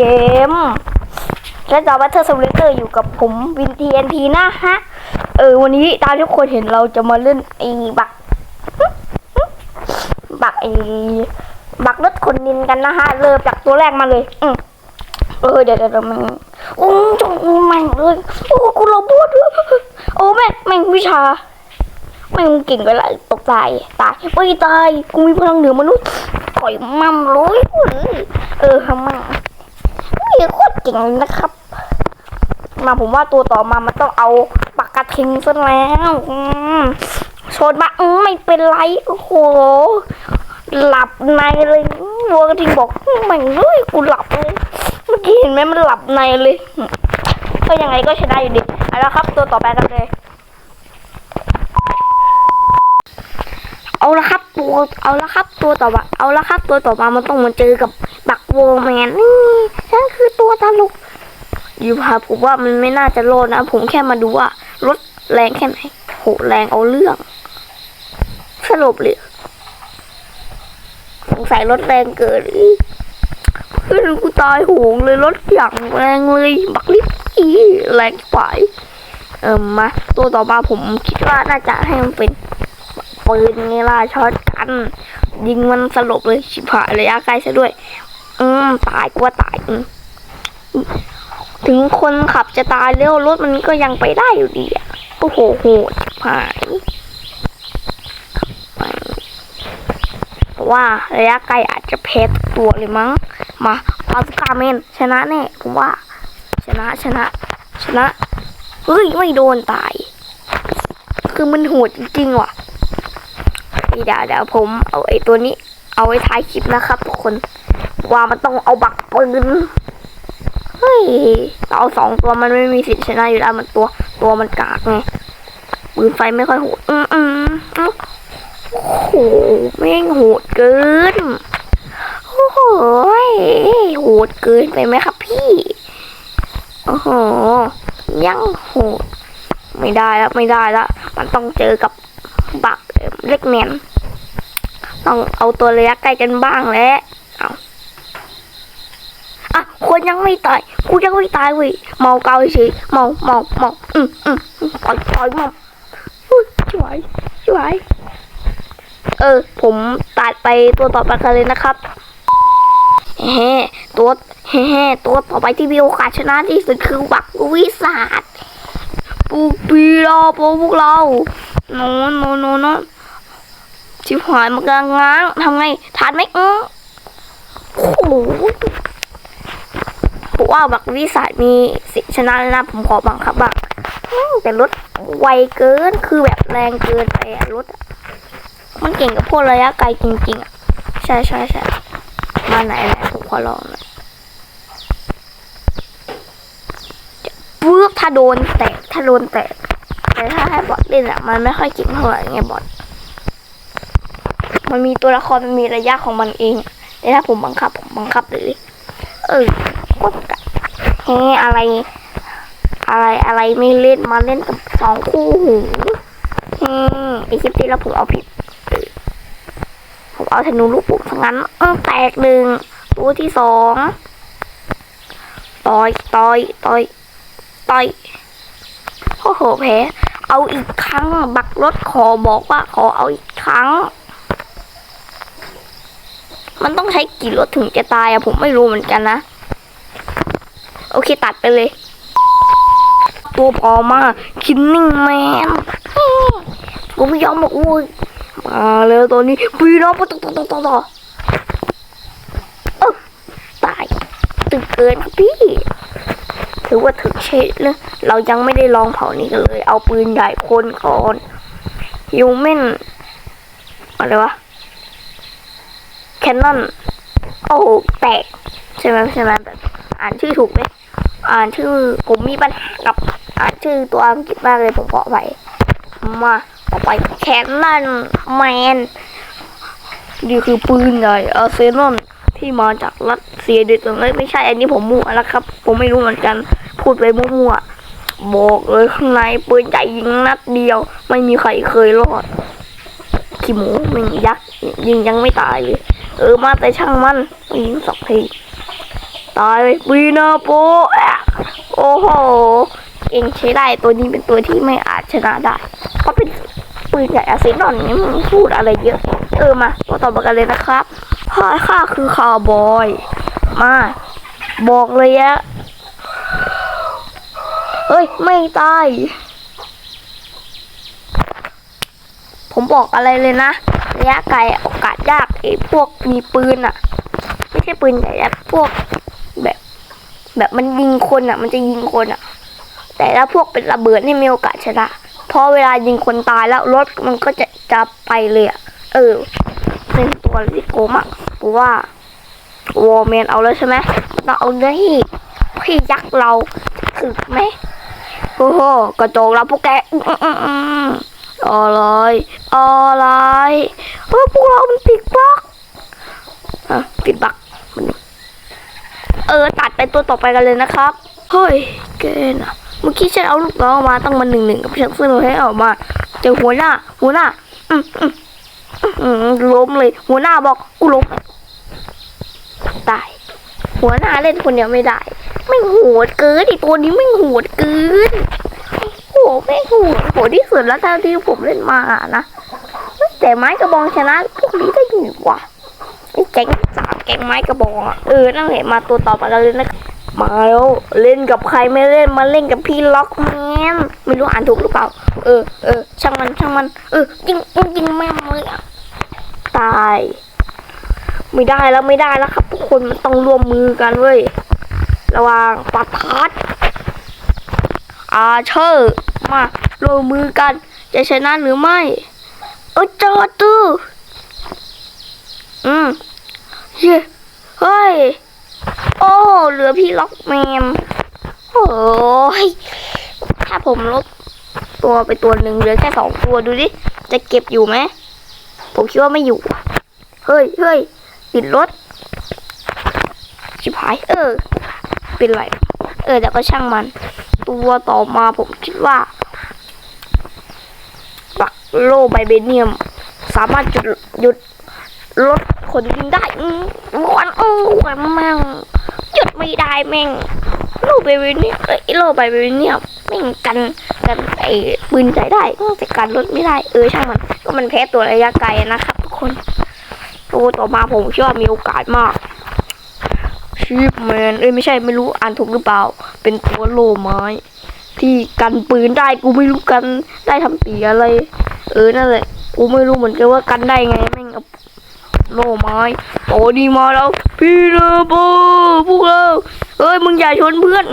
เกม และจอบัตเตอร์สวิตเตอร์อยู่กับผมวินทีเอ็นทีนะฮะ เออ วันนี้ตามทุกคนเห็นเราจะมาเล่นไอ้บัก บักไอ้บักรถคนนินกันนะฮะ เริ่มจากตัวแรกมาเลย อืเออเดี๋ยวเดี๋ยวมันโอ้จงแม่งเลยโอ้กูระบดโอ้แม่งแม่งวิชาแม่งเก่งไปละตกตายตายไม่ตายกูมีพลังเหนือมนุษย์ต่อยมั่มเลยเออทำมั่ง โคตรเก่งนะครับ มาผมว่าตัวต่อมามันต้องเอาปากกาทิงซะแล้วชนมาไม่เป็นไรโอ้โห หลับในเลยวัวกระทิงบอกอืมแม่งเลยกูหลับเลยเมื่อกี้เห็นไหมมันหลับในเลยก็ยังไงก็ชนะอยู่ดีเอาละครับ ตัวต่อไปกันเลยเอาละครับตัวเอาละครับตัวต่อมาเอาละครับตัวต่อมามันต้องมาเจอกับ โวแมนนี่ฉันคือตัวตลกอยู่พาผมว่ามันไม่น่าจะโลดนะ ผมแค่มาดูว่ารถแรงแค่ไหนโหแรงเอาเรื่อง สรุปเลยสงสัยรถแรงเกินอีกเพื่อนกูตายโหงเลยรถอย่างแรงเลยบักลิฟอีแรงไปเออมาตัวต่อมาผมคิดว่าน่าจะให้มันเป็นปืนไงล่ะช็อตกัน ยิงมันสลบเลยชิบหายระยะไกลซะด้วย อืมตายกว่าตายอืมถึงคนขับจะตายแล้วรถมันก็ยังไปได้อยู่ดีอะโอ้โหโหดชิบหายว่าระยะไกลอาจจะแพ้ทุกตัวเลยมั้ง มาพาสกาเมนชนะแน่ผมว่า ชนะชนะ ชนะ เฮ้ย ไม่โดนตาย คือมันโหดจริงๆว่ะเดี๋ยวเดี๋ยวผมเอาไอ้ตัวนี้ เอาไว้ท้ายคลิปนะครับทุกคน ว่ามันต้องเอาบักปืนเฮ้ยเราเอาสองตัวมันไม่มีสิทธิ์ชนะอยู่แล้วมันตัวตัวมันกากไงปืนไฟไม่ค่อยโหดอืมอืมโอ้โหแม่งโหดเกินโอ้โหโหดเกินไปไหมครับพี่โอ้โหยังโหดไม่ได้แล้วไม่ได้แล้วมันต้องเจอกับบักเล็กแมนต้องเอาตัวระยะใกล้กันบ้างแหล้ว อะคนยังไม่ตายกูยังไม่ตายเว้ยเมาเกาเฉยเมาเมาเมาอืมอืมอืมปล่อยปล่อยมาอุ้ยช่วยช่วยเออ ผมตัดไปตัวต่อไปกันเลยนะครับเฮ้ตัวเฮ้ตัวต่อไปที่มีโอกาสชนะที่สุดคือบักวิสาดปูปีเราพวกเราโนโนโนโนชิบหายมันกำลังง้างทำไงทานไหมอือโอ้โห ผมว่าบักวิสาดมีสิชนะแล้วนะ ผมขอบังคับบักแต่รถไวเกินคือแบบแรงเกินไปรถมันเก่งกับพวกระยะไกลจริงๆอะใช่ใช่ใช่มาไหนไหนผมขอลองหน่อยปุ๊บถ้าโดนแตกถ้าโดนแตกแต่ถ้าให้บอทเล่นอะมันไม่ค่อยเก่งเท่าไหร่ไงบอทมันมีตัวละครมันมีระยะของมันเอง แต่ถ้าผมบังคับผมบังคับเลย เออ กะเฮ้อะไร อะไรอะไรไม่เล่นมาเล่นกับสองคู่หูเฮ้ไอคลิปที่แล้วผมเอาผิด ผมเอาธนูลูกปุ่มทั้งนั้นเออแตกหนึ่งตัวที่สองต่อยต่อยต่อยต่อยโอ้โหแพ้เอาอีกครั้ง บักรถขอบอกว่าขอเอาอีกครั้ง มันต้องใช้กี่รถถึงจะตายอะผมไม่รู้เหมือนกันนะ โอเคตัดไปเลย ตัวพอมาคินนิ่งแมนผมไม่ยอมบอกอุ้ยมาแล้วตอนนี้ปีน้องปะต่อต่อต่อต่อต่อเอ้าตายตึกเกินพี่ถือว่าถึกเช็ดเลยเรายังไม่ได้ลองเผานี่กันเลย เอาปืนใหญ่คนก่อนฮิวแมนอะไรวะแคนนอนโอ้แตก ใช่ไหมใช่ไหมแบบอ่านชื่อถูกไหม อ่านชื่อผมมีปัญหากับอ่านชื่อตัวอังกฤษมากเลยผมขอไปมาต่อไปแคนนอนแมนนี่คือปืนใหญ่อาร์เซนอลที่มาจากรัสเซียโดยตรงเลยไม่ใช่อันนี้ผมมั่วแล้วครับ ผมไม่รู้เหมือนกัน พูดไปมั่วๆบอกเลยข้างในปืนใหญ่ยิงนัดเดียว ไม่มีใครเคยรอดขี้หมูมึงยักษ์ยิงยังไม่ตายเลย เออมาแต่ช่างมันยิงสองทีตายเลยวีนาโปแอะ โอ้โห เองใช้ได้ตัวนี้เป็นตัวที่ไม่อาจชนะได้ เพราะเป็นปืนใหญ่อาซินอนนี่มึงพูดอะไรเยอะ เออมาตัวต่อมากันเลยนะครับพ่อข้าคือคาวบอย มา บอกเลยอะเฮ้ย ไม่ตาย ผมบอกอะไรเลยนะ ระยะไกลโอกาสยากไอ้พวกมีปืนอะไม่ใช่ปืนใหญ่อะพวก แบบมันยิงคนอะ มันจะยิงคนอะ แต่ถ้าพวกเป็นระเบิดนี่มีโอกาสชนะเพราะเวลายิงคนตายแล้วรถมันก็จะจะไปเลยอะ เออเป็นตัวที่โกมอะเพราะว่าวอร์แมนเอาแล้วใช่ไหมมันต้องเอาเนื้อที่ที่ยักษ์เราถึกไหมโอ้โหกระโจกแล้วพวกแกอืออืออืออะไรอะไรเออพวกเรามันติดบล็อกอะติดบล็อก เออ ตัดไปตัวต่อไปกันเลยนะครับ เฮ้ย เกณฑ์อะเมื่อกี้ฉันเอาลูกน้องมาตั้งมาหนึ่งหนึ่งกับฉันซึ่งเราให้ออกมาเจอหัวหน้า หัวหน้า อืมอืมอืมล้มเลย หัวหน้าบอกกูล้มตาย หัวหน้าเล่นคนเดียวไม่ได้ ไม่โหดเกินไอตัวนี้ไม่โหดเกินโหไม่โหดโหดที่สุดแล้วเท่าที่ผมเล่นมานะแต่ไม้กระบองชนะพวกนี้ได้อยู่ว่ะไอ้แก๊งสามแก๊งไม้กระบองอะเออนั่งเห็นมาตัวต่อไปกันเลยนะมาแล้วเล่นกับใครไม่เล่นมาเล่นกับพี่ล็อกแมนไม่รู้อ่านถูกหรือเปล่า เออเออช่างมันช่างมัน เออยิงยิงแม่งเลยอะตาย ไม่ได้แล้วไม่ได้แล้วครับทุกคนมันต้องร่วมมือกันเว้ยระว่างปัทัดอาเชอร์มาร่วมมือกัน จะชนะหรือไม่ เออจอตู้อืม เย้เฮ้ย โอ้เหลือพี่ล็อกแมนโอ้ยถ้าผมลบตัวไปตัวหนึ่งเหลือแค่สองตัวดูดิ จะเก็บอยู่ไหม ผมคิดว่าไม่อยู่ เฮ้ยเฮ้ยติดรถ ชิบหาย เออ เป็นไร เออแต่ก็ช่างมัน ตัวต่อมาผมคิดว่าปักโลไบเบเนียม สามารถหยุดหยุดรถ ขนดินได้วันอู้วันม่งหยุดไม่ได้แม่งโลไบเบเนียเอ้ยโลไบเบเนียแม่งกันกันไอ้ปืนใจได้แต่กันรถไม่ได้เออช่างมัน ก็มันแพ้ตัวระยะไกลนะครับทุกคนตัวต่อมาผมคิดว่ามีโอกาสมากชีพแมนเอ้ยไม่ใช่ไม่รู้อ่านถูกหรือเปล่า เป็นตัวโลไม้ที่กันปืนได้กูไม่รู้กันได้ทำตีอะไร เออนั่นแหละกูไม่รู้เหมือนกันว่ากันได้ไงแม่ง โล่ไม้โอ้ดีมาแล้ว พี่เลโบพวกเราเอ้ยมึงอย่าชนเพื่อน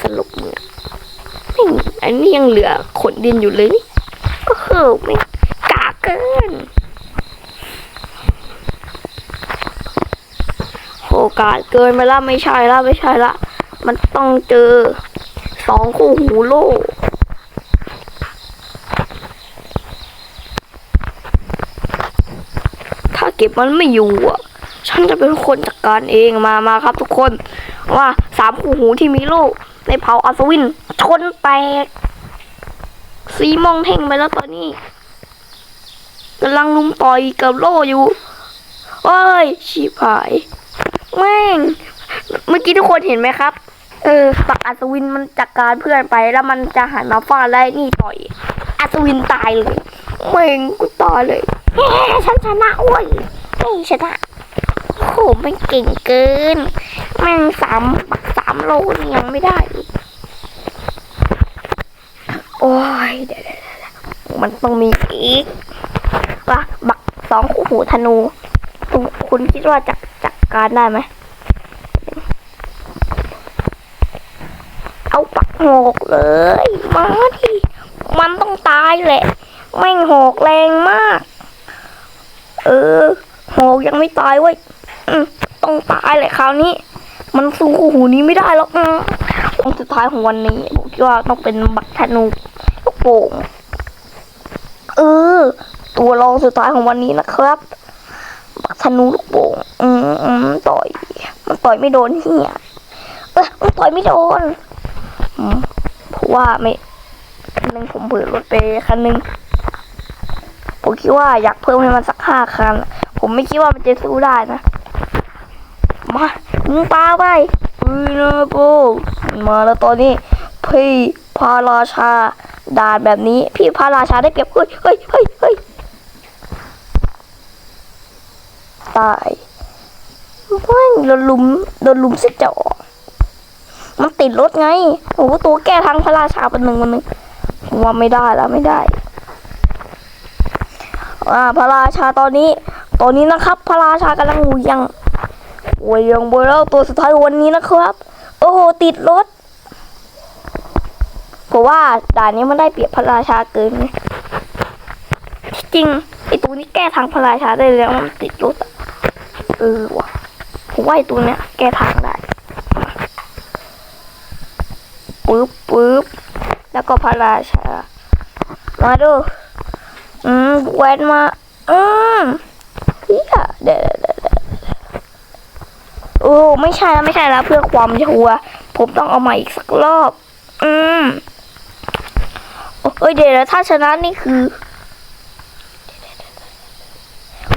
สรุปมึงอะแม่งอันนี้ยังเหลือขนดินอยู่เลยนี่โอ้โหแม่กากเกินโอกาสเกินไปละไม่ใช่ละไม่ใช่ละ มันต้องเจอสองคู่หูโลกถ้าเก็บมันไม่อยู่อะ ฉันจะเป็นคนจัดการเองมามาครับทุกคนว่าสามคู่หูที่มีโลกในเผาอัศวิน ชนแตกสีมองเท่งไปแล้วตอนนี้กำลังลุมต่อยกับโลอยู่เอ้ยชิบหายแม่งเมื่อกี้ทุกคนเห็นไหมครับ เออปักอัศวินมันจัดการเพื่อนไปแล้วมันจะหันมาฟาดไล่นี่ต่อยอัศวินตายเลยแม่งกูตายเลยฉันชนะเว้ยนี่ ชนะโอ้โหม่งเก่งเกินแม่งสามปักสามโลนี่ยังไม่ได้อีกโอ้ยเดี๋ยวๆมันต้องมีอีกว่าบักสองคู่หูธนู คุณคิดว่าจัดจัดการได้ไหมเอาปักหอกเลย มาดิมันต้องตายแหละ แม่งหอกแรงมาก เออ ยังไม่ตายเว้ยต้องตายแหละคราวนี้ มันสู้คู่หูนี้ไม่ได้หรอกอืมองสุดท้ายของวันนี้ผมคิดว่าต้องเป็นบักธนูลูกโป่งเออ ตัวรองสุดท้ายของวันนี้นะครับ บักธนูลูกโป่งอืมต่อย มันต่อยไม่โดนเหี้ยเออมันต่อยไม่โดนเพราะว่าไม่คันหนึ่งผมเปิดรถไปคันหนึ่งผมคิดว่าอยากเพิ่มให้มันสักห้าคัน ผมไม่คิดว่ามันจะสู้ได้นะ มามึงปาไปเฮ้ยนะโบมาแล้วตอนนี้พี่พาราชาด่านแบบนี้ พี่พาราชาได้เปรียบเฮ้ยเฮ้ยเฮ้ยเฮ้ยตายไม่งโดนลุมโดนลุมเสิจะอมันติดรถไงโอ้โหตัวแก้ทางพระราชาเป็นหนึ่งวันหนึ่งผมว่าไม่ได้แล้วไม่ได้อ่าพระราชาตอนนี้ ตอนนี้นะครับ พระราชากำลังเหวียงเหวียงไปแล้วตัวสุดท้ายวันนี้นะครับ โอ้โหติดรถเพราะว่าด่านนี้มันได้เปรียบพระราชาเกินจริงไอตัวนี้แก้ทางพระราชาได้แล้วมันติดรถเออว่ะผมว่าไอตัวเนี้ยแก้ทางได้ปึ๊บปึ๊บแล้วก็พระราชา มาดู อืมแวนมา อืม เียเดี๋ยเดี๋ยวโอ้ไม่ใช่แล้วไม่ใช่แล้วเพื่อความชัวร์ผมต้องเอามาอีกสักรอบ อืมโอ้ยเดี๋ยวถ้าชนะนี่คือ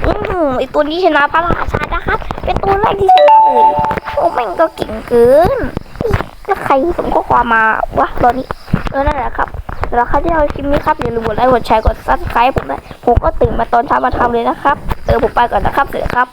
อืมไอตัวนี้ชนะพระราชานะครับเป็นตัวแรกที่ชนะเลยโอ้แม่งก็เก่งเกินแล้วใครส่งข้อความมาวะตอนนี้เออนั่นแหละครับแล้วใครที่เราคลิปนี้ครับอย่าลืมกดไลค์กดแชร์กดซับสไครต์ผมนะผมก็ตื่นมาตอนเช้ามาทำเลยนะครับ เออผมไปก่อนนะครับสวัสดีครับ